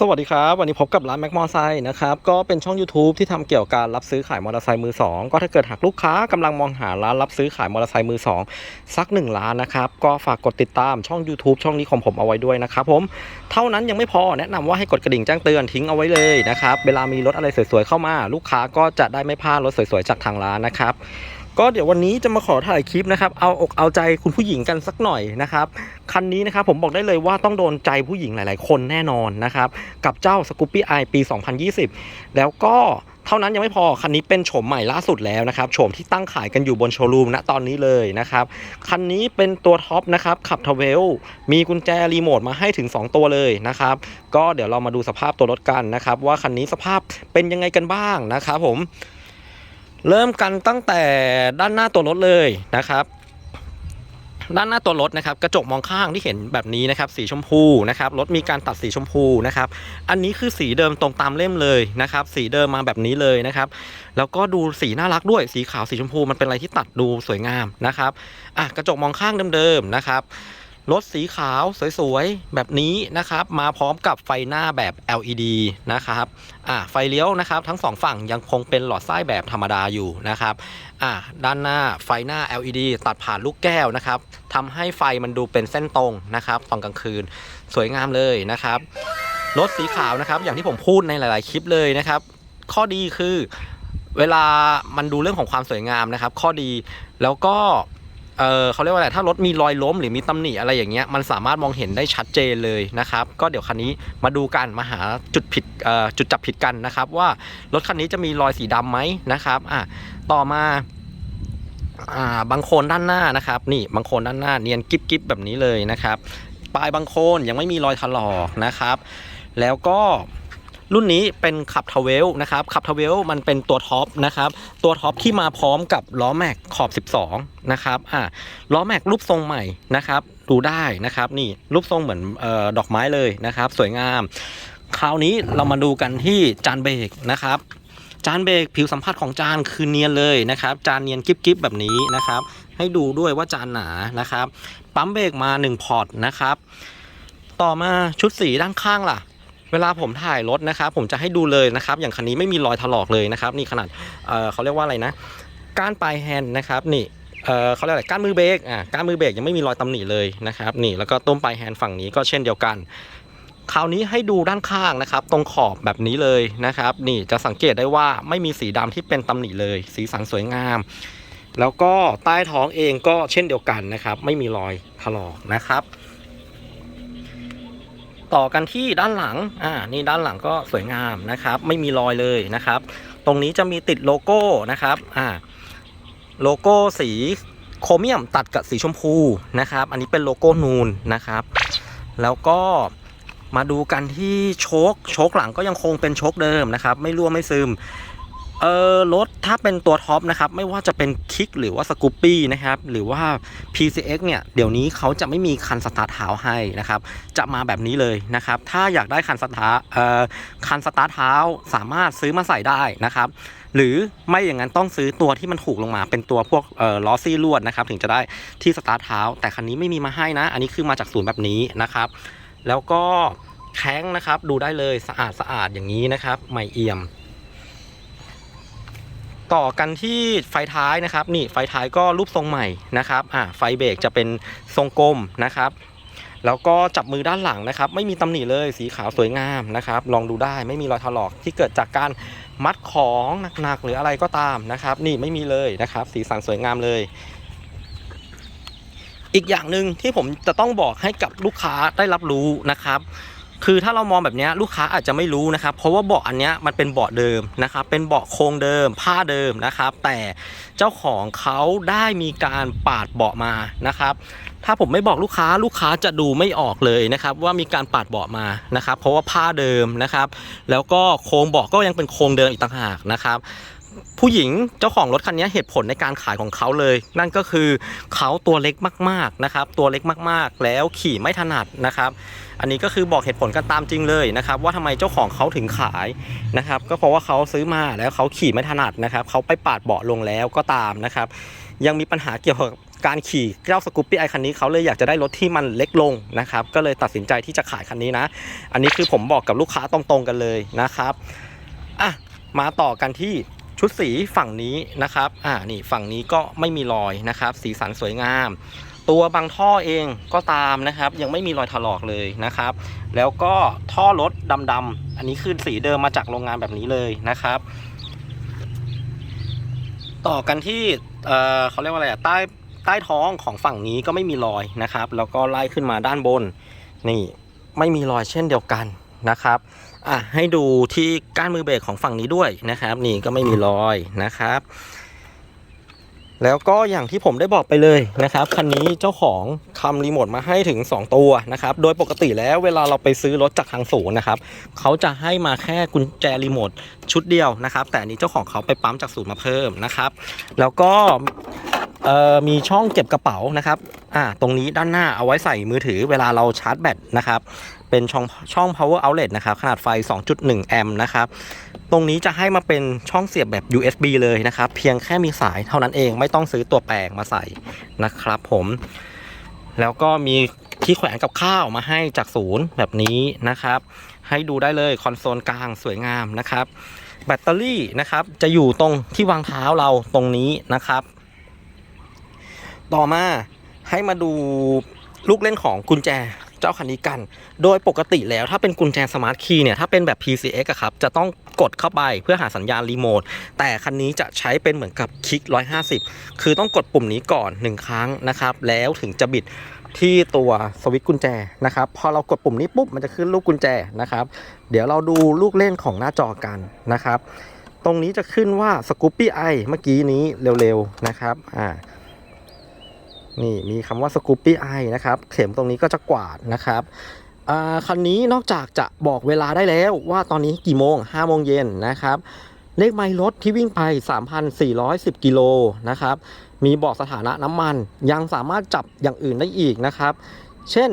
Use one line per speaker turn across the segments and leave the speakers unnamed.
สวัสดีครับ วันนี้พบกับร้านแม็กมอไซค์นะครับก็เป็นช่อง YouTube ที่ทำเกี่ยวกับการรับซื้อขายมอเตอร์ไซค์มือสองก็ถ้าเกิดหากลูกค้ากำลังมองหาร้านรับซื้อขายมอเตอร์ไซค์มือสองสักหนึ่งร้านนะครับก็ฝากกดติดตามช่อง YouTube ช่องนี้ของผมเอาไว้ด้วยนะครับผมเท่านั้นยังไม่พอแนะนำว่าให้กดกระดิ่งแจ้งเตือนทิ้งเอาไว้เลยนะครับเวลามีรถอะไรสวยๆเข้ามา ลูกค้าก็จะได้ไม่พลาดรถสวยๆจากทางร้านนะครับ ก็เดี๋ยววันนี้จะมาขอถ่ายคลิปนะครับ เอาอกเอาใจคุณผู้หญิงกันสักหน่อยนะครับ คันนี้นะครับผมบอกได้เลยว่าต้องโดนใจผู้หญิงหลาย ๆ คนแน่นอนนะครับ กับเจ้า Scoopy i ปี 2020 แล้วก็เท่านั้นยังไม่พอ คันนี้เป็นโฉมใหม่ล่าสุดแล้วนะครับโฉมที่ตั้งขายกันอยู่บนโชว์รูมณตอนนี้เลยนะครับ คันนี้เป็นตัวท็อปนะครับขับทเวล มีกุญแจรีโมทมาให้ถึง 2 ตัวเลยนะครับ ก็เดี๋ยวเรามาดูสภาพตัวรถกันนะครับ ว่าคันนี้สภาพเป็นยังไงกันบ้างนะครับผม เริ่มกันตั้งแต่ด้านหน้าตัวรถเลยนะครับ ด้านหน้าตัวรถนะครับ กระจกมองข้างที่เห็นแบบนี้นะครับ สีชมพูนะครับรถมีการตัดสีชมพูนะครับ อันนี้คือสีเดิมตรงตามเล่มเลยนะครับ สีเดิมมาแบบนี้เลยนะครับ แล้วก็ดูสีน่ารักด้วยสีขาวสีชมพูมันเป็นอะไรที่ตัดดูสวยงามนะครับอะกระจกมองข้างเดิมๆนะครับ รถสีขาวสวยๆ แบบนี้นะครับ มาพร้อมกับไฟหน้าแบบ LED นะครับอะไฟเลี้ยวนะครับ ทั้งสองฝั่งยังคงเป็นหลอดไส้แบบธรรมดาอยู่นะครับอะด้านหน้าไฟหน้า LED ตัดผ่านลูกแก้วนะครับทำให้ไฟมันดูเป็นเส้นตรงนะครับตอนกลางคืนสวยงามเลยนะครับรถสีขาวนะครับ อย่างที่ผมพูดในหลาย ๆ คลิปเลยนะครับ ข้อดีคือเวลามันดูเรื่องของความสวยงามนะครับ ข้อดีแล้วก็ เออเขาเรียกว่าอะไรถ้ารถมีรอยล้มหรือมีตำหนิอะไรอย่างเงี้ยมันสามารถมองเห็นได้ชัดเจนเลยนะครับ ก็เดี๋ยวคันนี้มาดูกันมาหาจุดผิดจุดจับผิดกันนะครับ ว่ารถคันนี้จะมีรอยสีดำไหมนะครับอะต่อมาอ่าบางโคนด้านหน้านะครับ นี่บางโคนด้านหน้าเนียนกิ๊บกิ๊บแบบนี้เลยนะครับปลายบางโคนยังไม่มีรอยถลอกนะครับ แล้วก็ รุ่นนี้เป็นขับทเวลนะครับขับทเวลมันเป็นตัวท็อปนะครับตัวท็อปที่มาพร้อมกับล้อแม็กขอบ 12 นะครับอะล้อแม็กรูปทรงใหม่นะครับดูได้นะครับนี่รูปทรงเหมือนออดอกไม้เลยนะครับ สวยงาม คราวนี้เรามาดูกันที่จานเบรกนะครับจานเบรกผิวสัมผัสของจานคือเนียนเลยนะครับ จานเนียนกิ๊บๆแบบนี้นะครับ ให้ดูด้วยว่าจานหนานะครับ ปั๊มเบรกมา 1 พอร์ตนะครับ ต่อมาชุดสีด้านข้างล่ะ เวลาผมถ่ายรถนะครับผมจะให้ดูเลยนะครับ อย่างคันนี้ไม่มีรอยถลอกเลยนะครับ นี่ขนาดเเขาเรียกว่าอะไรนะ ก้านปลายแฮนด์นะครับ นี่เเขาเรียกอะไรก้านมือเบรกอะก้านมือเบรกยังไม่มีรอยตำหนิเลยนะครับ นี่แล้วก็ต้มปลายแฮนด์ฝั่งนี้ก็เช่นเดียวกันคราวนี้ให้ดูด้านข้างนะครับ ตรงขอบแบบนี้เลยนะครับ นี่จะสังเกตได้ว่าไม่มีสีดำที่เป็นตำหนิเลย สีสันสวยงาม แล้วก็ใต้ท้องเองก็เช่นเดียวกันนะครับ ไม่มีรอยถลอกนะครับ ต่อกันที่ด้านหลัง อ่า นี่ด้านหลังก็สวยงามนะครับ ไม่มีรอยเลยนะครับ ตรงนี้จะมีติดโลโก้นะครับ อ่า โลโก้สีโครเมียมตัดกับสีชมพูนะครับ อันนี้เป็นโลโก้นูนนะครับ แล้วก็มาดูกันที่โชคโชคหลังก็ยังคงเป็นโชคเดิมนะครับ ไม่รั่วไม่ซึม เออรถถ้าเป็นตัวท็อปนะครับ ไม่ว่าจะเป็นคิกหรือว่าสกูปปี้นะครับ หรือว่า PCX เนี่ย เดี๋ยวนี้เขาจะไม่มีคันสตาร์ทเท้าให้นะครับ จะมาแบบนี้เลยนะครับ ถ้าอยากได้คันสตาร์เอ่อคันสตาร์ทเท้าสามารถซื้อมาใส่ได้นะครับ หรือไม่อย่างนั้นต้องซื้อตัวที่มันถูกลงมา เป็นตัวพวกเอ่อล้อซี่ลวดนะครับ ถึงจะได้ที่สตาร์ทเท้า แต่คันนี้ไม่มีมาให้นะ อันนี้คือมาจากศูนย์แบบนี้นะครับ แล้วก็แข้งนะครับ ดูได้เลยสะอาดสะอาดอย่างนี้นะครับ ไม่เอี่ยม ต่อกันที่ไฟท้ายนะครับนี่ไฟท้ายก็รูปทรงใหม่นะครับอ่าไฟเบรกจะเป็นทรงกลมนะครับ แล้วก็จับมือด้านหลังนะครับ ไม่มีตำหนิเลยสีขาวสวยงามนะครับ ลองดูได้ไม่มีรอยถลอกที่เกิดจากการมัดของหนักๆหรืออะไรก็ตามนะครับ นี่ไม่มีเลยนะครับ สีสันสวยงามเลย อีกอย่างหนึ่งที่ผมจะต้องบอกให้กับลูกค้าได้รับรู้นะครับ คือถ้าเรามองแบบนี้ลูกค้าอาจจะไม่รู้นะครับ เพราะว่าเบาะอันนี้มันเป็นเบาะเดิมนะครับ เป็นเบาะโครงเดิม ผ้าเดิมนะครับ แต่เจ้าของเขาได้มีการปาดเบาะมานะครับ ถ้าผมไม่บอกลูกค้าลูกค้าจะดูไม่ออกเลยนะครับ ว่ามีการปาดเบาะมานะครับ เพราะว่าผ้าเดิมนะครับ แล้วก็โครงเบาะก็ยังเป็นโครงเดิมอีกต่างหากนะครับ ผู้หญิงเจ้าของรถคันนี้เหตุผลในการขายของเขาเลย นั่นก็คือเขาตัวเล็กมากๆนะครับ ตัวเล็กมากๆ แล้วขี่ไม่ถนัดนะครับ อันนี้ก็คือบอกเหตุผลกันตามจริงเลยนะครับ ว่าทำไมเจ้าของเขาถึงขายนะครับ ก็เพราะว่าเขาซื้อมาแล้วเขาขี่ไม่ถนัดนะครับเขาไปปาดเบาะลงแล้วก็ตามนะครับ ยังมีปัญหาเกี่ยวกับการขี่เจ้าสกูปปี้ไอคันนี้เขาเลยอยากจะได้รถที่มันเล็กลงนะครับ ก็เลยตัดสินใจที่จะขายคันนี้นะ อันนี้คือผมบอกกับลูกค้าตรงๆกันเลยนะครับอะมาต่อกันที่ ชุดสีฝั่งนี้นะครับ อ่า นี่ฝั่งนี้ก็ไม่มีรอยนะครับ สีสันสวยงาม ตัวบางท่อเองก็ตามนะครับ ยังไม่มีรอยถลอกเลยนะครับ แล้วก็ท่อรถดำๆอันนี้คือสีเดิมมาจากโรงงานแบบนี้เลยนะครับ ต่อกันที่ เอ่อเขาเรียกว่าอะไรอะใต้ใต้ท้องของฝั่งนี้ก็ไม่มีรอยนะครับ แล้วก็ไล่ขึ้นมาด้านบน นี่ไม่มีรอยเช่นเดียวกัน นะครับอะให้ดูที่ก้านมือเบรกของฝั่งนี้ด้วยนะครับ นี่ก็ไม่มีรอยนะครับ แล้วก็อย่างที่ผมได้บอกไปเลยนะครับคันนี้เจ้าของทำรีโมทมาให้ถึง 2 ตัวนะครับ โดยปกติแล้วเวลาเราไปซื้อรถจากทางศูนย์นะครับเขาจะให้มาแค่กุญแจรีโมทชุดเดียวนะครับ แต่อันนี้เจ้าของเขาไปปั๊มจากศูนย์มาเพิ่มนะครับ แล้วก็ เอ่อมีช่องเก็บกระเป๋านะครับอ่าตรงนี้ด้านหน้าเอาไว้ใส่มือถือเวลาเราชาร์จแบตนะครับ เป็นช่องช่อง power outlet นะครับ ขนาดไฟ 2.1 แอมป์นะครับ ตรงนี้จะให้มาเป็นช่องเสียบแบบ USB เลยนะครับ เพียงแค่มีสายเท่านั้นเองไม่ต้องซื้อตัวแปลงมาใส่นะครับผม แล้วก็มีที่แขวนกับข้าวมาให้จากศูนย์แบบนี้นะครับ ให้ดูได้เลยคอนโซลกลางสวยงามนะครับแบตเตอรี่นะครับจะอยู่ตรงที่วางเท้าเราตรงนี้นะครับ ต่อมาให้มาดูลูกเล่นของกุญแจเจ้าคันนี้กัน โดยปกติแล้วถ้าเป็นกุญแจสมาร์ทคีย์เนี่ยถ้าเป็นแบบ PCX อะครับ จะต้องกดเข้าไปเพื่อหาสัญญาณรีโมท แต่คันนี้จะใช้เป็นเหมือนกับคลิก 150 คือต้องกดปุ่มนี้ก่อน 1 ครั้งนะครับ แล้วถึงจะบิดที่ตัวสวิตช์กุญแจนะครับ พอเรากดปุ่มนี้ปุ๊บมันจะขึ้นลูกกุญแจนะครับ เดี๋ยวเราดูลูกเล่นของหน้าจอกันนะครับ ตรงนี้จะขึ้นว่า Scoopy i เมื่อกี้นี้เร็วๆนะครับ อ่า นี่มีคำว่าสกูปปี้ไอนะครับ เข็มตรงนี้ก็จะกวาดนะครับอ่าคันนี้นอกจากจะบอกเวลาได้แล้วว่าตอนนี้กี่โมง5โมงเย็นนะครับ เลขไมล์รถที่วิ่งไป 3,410 กิโลนะครับ มีบอกสถานะน้ำมันยังสามารถจับอย่างอื่นได้อีกนะครับ เช่น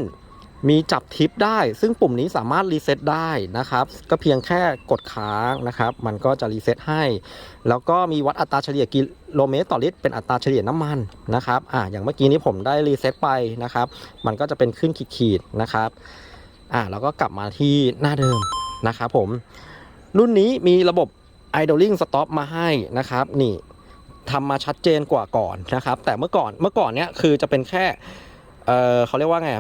มีจับทิปได้ ซึ่งปุ่มนี้สามารถรีเซ็ตได้นะครับ ก็เพียงแค่กดค้างนะครับ มันก็จะรีเซ็ตให้ แล้วก็มีวัดอัตราเฉลี่ยกิโลเมตรต่อลิตร เป็นอัตราเฉลี่ยน้ำมันนะครับ อ่า อย่างเมื่อกี้นี้ผมได้รีเซ็ตไปนะครับ มันก็จะเป็นขึ้นขีดๆนะครับ อ่า แล้วก็กลับมาที่หน้าเดิมนะครับผม รุ่นนี้มีระบบ idling stop มาให้นะครับ นี่ทำมาชัดเจนกว่าก่อนนะครับ แต่เมื่อก่อน เมื่อก่อนเนี้ยคือจะเป็นแค่ เออเขาเรียกว่าไง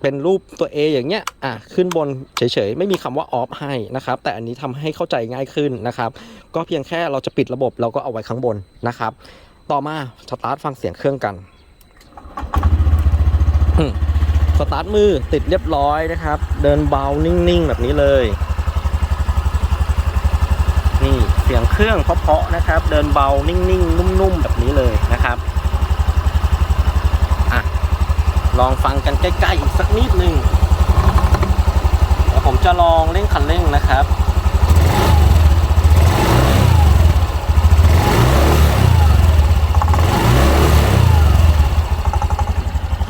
เป็นรูปตัว A อย่างเงี้ย อะ ขึ้นบนเฉยๆ ไม่มีคำว่า off ให้นะครับ แต่อันนี้ทำให้เข้าใจง่ายขึ้นนะครับ ก็เพียงแค่เราจะปิดระบบเราก็เอาไว้ข้างบนนะครับ ต่อมาสตาร์ทฟังเสียงเครื่องกัน สตาร์ทมือติดเรียบร้อยนะครับ เดินเบานิ่งๆ แบบนี้เลย นี่เสียงเครื่องเพาะๆนะครับ เดินเบานิ่งๆ นุ่มๆ แบบนี้เลยนะครับอะ ลองฟังกันใกล้ๆอีกสักนิดนึงเดี๋ยวผมจะลองเร่งคันเร่งนะครับ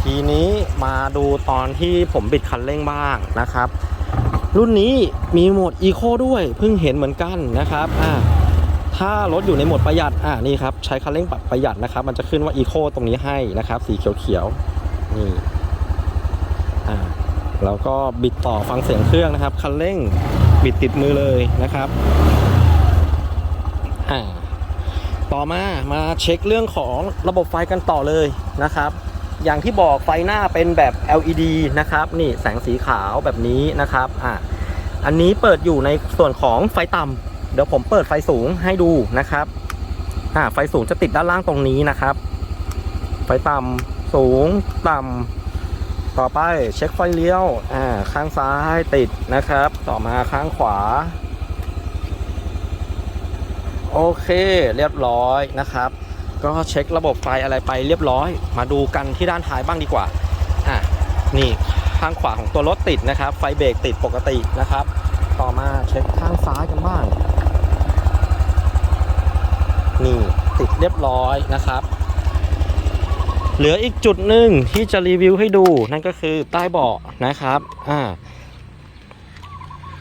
ทีนี้มาดูตอนที่ผมบิดคันเร่งบ้างนะครับ รุ่นนี้มีโหมด Eco ด้วยเพิ่งเห็นเหมือนกันนะครับอ่าถ้ารถอยู่ในโหมดประหยัดอ่านี่ครับใช้คันเร่งปรับประหยัดนะครับ มันจะขึ้นว่า Eco ตรงนี้ให้นะครับ สีเขียวๆ นี่อ่าแล้วก็บิดต่อฟังเสียงเครื่องนะครับ คันเร่งบิดติดมือเลยนะครับอ่าต่อมามาเช็คเรื่องของระบบไฟกันต่อเลยนะครับ อย่างที่บอกไฟหน้าเป็นแบบ LED นะครับนี่แสงสีขาวแบบนี้นะครับอะอันนี้เปิดอยู่ในส่วนของไฟต่ำเดี๋ยวผมเปิดไฟสูงให้ดูนะครับอ่าไฟสูงจะติดด้านล่างตรงนี้นะครับ ไฟต่ำ สูงต่ำต่อไปเช็คไฟเลี้ยวอ่าข้างซ้ายติดนะครับ ต่อมาข้างขวา โอเคเรียบร้อยนะครับ ก็เช็คระบบไฟอะไรไปเรียบร้อย มาดูกันที่ด้านท้ายบ้างดีกว่าอะนี่ข้างขวาของตัวรถติดนะครับ ไฟเบรกติดปกตินะครับ ต่อมาเช็คข้างซ้ายกันบ้างนี่ติดเรียบร้อยนะครับ เหลืออีกจุดหนึ่งที่จะรีวิวให้ดูนั่นก็คือใต้เบาะนะครับอ่า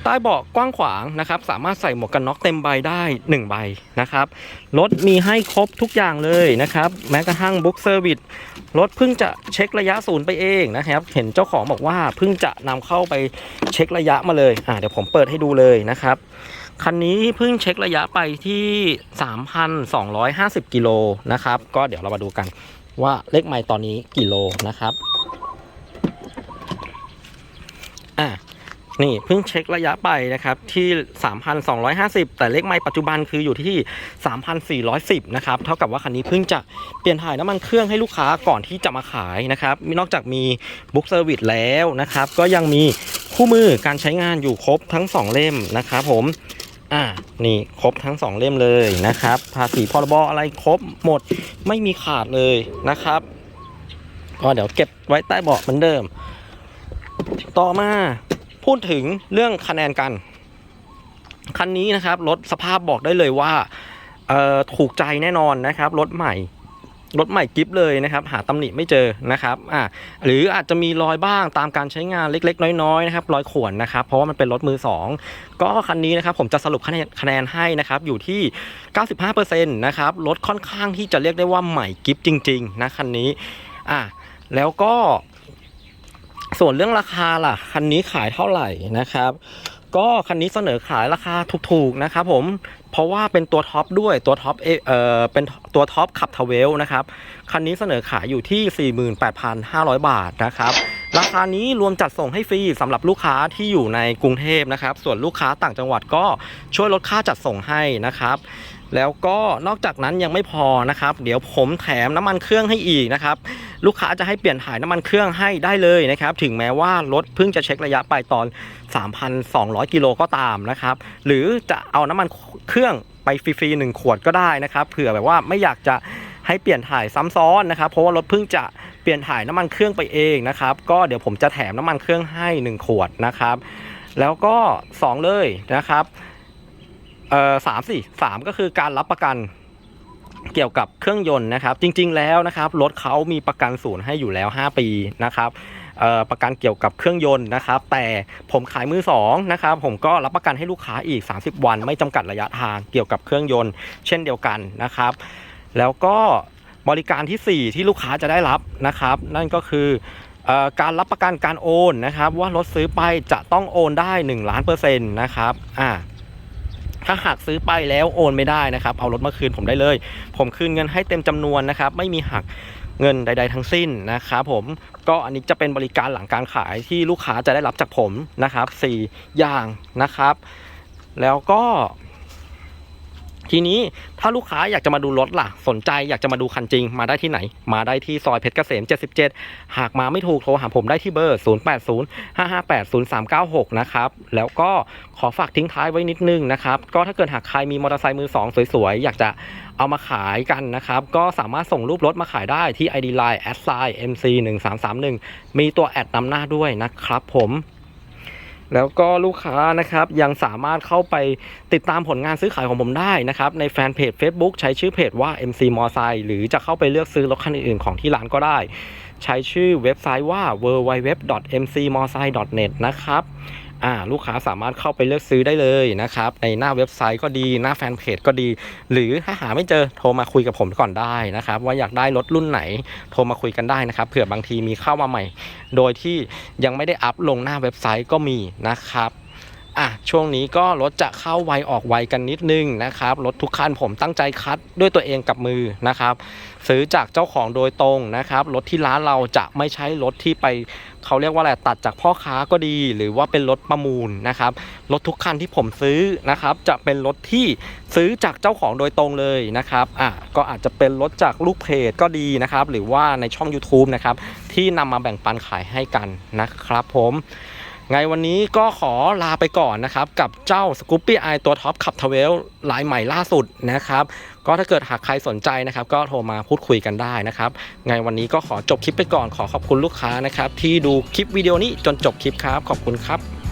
ใต้เบาะกว้างขวางนะครับ สามารถใส่หมวกกันน็อกเต็มใบได้ 1 ใบนะครับรถมีให้ครบทุกอย่างเลยนะครับ แม้กระทั่งบุ๊กเซอร์วิสรถเพิ่งจะเช็คระยะศูนย์ไปเองนะครับ เห็นเจ้าของบอกว่าเพิ่งจะนำเข้าไปเช็คระยะมาเลยอ่าเดี๋ยวผมเปิดให้ดูเลยนะครับคันนี้เพิ่งเช็คระยะไปที่ 3,250 กิโลนะครับ ก็เดี๋ยวเรามาดูกัน ว่าเลขไมล์ตอนนี้กี่โลนะครับ อะนี่เพิ่งเช็คระยะไปนะครับที่ 3,250 แต่เลขไมล์ปัจจุบันคืออยู่ที่ 3,410 นะครับ เท่ากับว่าคันนี้เพิ่งจะเปลี่ยนถ่ายน้ำมันเครื่องให้ลูกค้าก่อนที่จะมาขายนะครับนอกจากมีบุ๊กเซอร์วิสแล้วนะครับ ก็ยังมีคู่มือการใช้งานอยู่ครบทั้ง 2 เล่มนะครับผม อ่า นี่ครบทั้ง 2 เล่มเลยนะครับ ภาษีพรบอะไรครบหมดไม่มีขาดเลยนะครับก็เดี๋ยวเก็บไว้ใต้เบาะเหมือนเดิม ต่อมาพูดถึงเรื่องคะแนนกัน คันนี้นะครับรถสภาพบอกได้เลยว่าถูกใจแน่นอนนะครับรถใหม่ รถใหม่กิฟเลยนะครับ หาตำหนิไม่เจอนะครับอ่าหรืออาจจะมีรอยบ้างตามการใช้งานเล็ก ๆ น้อยๆนะครับรอยข่วนนะครับ เพราะว่ามันเป็นรถมือสองก็คันนี้นะครับผมจะสรุปคะแนนคะแนนให้นะครับอยู่ที่ 95%นะครับรถค่อนข้างที่จะเรียกได้ว่าใหม่กิฟจริงๆนะคันนี้อ่าแล้วก็ ส่วนเรื่องราคาล่ะ คันนี้ขายเท่าไหร่นะครับ ก็คันนี้เสนอขายราคาถูกๆนะครับผมเพราะว่าเป็นตัวท็อปด้วยตัวท็อปเอเออเป็นตัวท็อปขับทเวลนะครับ คันนี้เสนอขายอยู่ที่ 48,500 บาทนะครับ ราคานี้รวมจัดส่งให้ฟรีสำหรับลูกค้าที่อยู่ในกรุงเทพนะครับ ส่วนลูกค้าต่างจังหวัดก็ช่วยลดค่าจัดส่งให้นะครับแล้วก็นอกจากนั้นยังไม่พอนะครับ เดี๋ยวผมแถมน้ำมันเครื่องให้อีกนะครับ ลูกค้าจะให้เปลี่ยนถ่ายน้ำมันเครื่องให้ได้เลยนะครับ ถึงแม้ว่ารถเพิ่งจะเช็คระยะไปตอน 3,200 กิโลก็ตามนะครับ หรือจะเอาน้ำมันเครื่องไปฟรีๆหนึ่งขวดก็ได้นะครับ เผื่อแบบว่าไม่อยากจะ ให้เปลี่ยนถ่ายซ้ำซ้อนนะครับ เพราะว่ารถเพิ่งจะเปลี่ยนถ่ายน้ำมันเครื่องไปเองนะครับ ก็เดี๋ยวผมจะแถมน้ำมันเครื่องให้ 1 ขวดนะครับ แล้วก็ 2 เลยนะครับเอ่อสามสิสามก็คือการรับประกันเกี่ยวกับเครื่องยนต์นะครับ จริง ๆ แล้วนะครับรถเขามีประกันศูนย์ให้อยู่แล้ว 5 ปีนะครับประกันเกี่ยวกับเครื่องยนต์นะครับ แต่ผมขายมือสองนะครับผมก็รับประกันให้ลูกค้าอีก 30 วัน ไม่จำกัดระยะทางเกี่ยวกับเครื่องยนต์ เช่นเดียวกันนะครับ แล้วก็บริการทีสี่ 4 ที่ลูกค้าจะได้รับนะครับ นั่นก็คืออการรับประกันการโอนนะครับ ว่ารถซื้อไปจะต้องโอนได้1ล้านเปอร์เซ็นต์นะครับอ่าถ้าหากซื้อไปแล้วโอนไม่ได้นะครับ เอารถมาคืนผมได้เลย ผมคืนเงินให้เต็มจำนวนนะครับ ไม่มีหักเงินใด ๆ ทั้งสิ้นนะครับผมก็อันนี้จะเป็นบริการหลังการขายที่ลูกค้าจะได้รับจากผมนะครับสี่อย่างนะครับ แล้วก็ ทีนี้ถ้าลูกค้าอยากจะมาดูรถล่ะ สนใจอยากจะมาดูคันจริง มาได้ที่ไหน มาได้ที่ซอยเพชรเกษม 77 หากมาไม่ถูกโทรหาผมได้ที่เบอร์ 0805580396 นะครับ แล้วก็ขอฝากทิ้งท้ายไว้นิดนึงนะครับ ก็ถ้าเกิดหากใครมีมอเตอร์ไซค์มือสองสวยๆ อยากจะเอามาขายกันนะครับ ก็สามารถส่งรูปรถมาขายได้ที่ ID Line s i mc 1 3 3 1มีตัวแอดนำหน้าด้วยนะครับผม แล้วก็ลูกค้านะครับยังสามารถเข้าไปติดตามผลงานซื้อขายของผมได้นะครับ ในแฟนเพจ Facebook ใช้ชื่อเพจว่า MC m o r s i หรือจะเข้าไปเลือกซื้อรถคันอื่นๆของที่ร้านก็ได้ ใช้ชื่อเว็บไซต์ว่า www.mcmorsai.net นะครับ อ่าลูกค้าสามารถเข้าไปเลือกซื้อได้เลยนะครับ ในหน้าเว็บไซต์ก็ดีหน้าแฟนเพจก็ดี หรือถ้าหาไม่เจอโทรมาคุยกับผมก่อนได้นะครับ ว่าอยากได้รถรุ่นไหนโทรมาคุยกันได้นะครับเผื่อบางทีมีเข้ามาใหม่ โดยที่ยังไม่ได้อัพลงหน้าเว็บไซต์ก็มีนะครับ อะช่วงนี้ก็รถจะเข้าไวออกไวกันนิดนึงนะครับรถทุกคันผมตั้งใจคัดด้วยตัวเองกับมือนะครับ ซื้อจากเจ้าของโดยตรงนะครับรถที่ร้านเราจะไม่ใช่รถที่ไปเขาเรียกว่าอะไรตัดจากพ่อค้าก็ดี หรือว่าเป็นรถประมูลนะครับรถทุกคันที่ผมซื้อนะครับ จะเป็นรถที่ซื้อจากเจ้าของโดยตรงเลยนะครับอะก็อาจจะเป็นรถจากลูกเพจก็ดีนะครับ หรือว่าในช่อง YouTube นะครับที่นำมาแบ่งปันขายให้กันนะครับผม ไงวันนี้ก็ขอลาไปก่อนนะครับ กับเจ้า s c o o p y i ตัวท็อปขับทเวลลายใหม่ล่าสุดนะครับ ก็ถ้าเกิดหากใครสนใจนะครับ ก็โทรมาพูดคุยกันได้นะครับ ไงวันนี้ก็ขอจบคลิปไปก่อนขอขอบคุณลูกค้านะครับ ที่ดูคลิปวิดีโอนี้จนจบคลิปครับ ขอบคุณครับ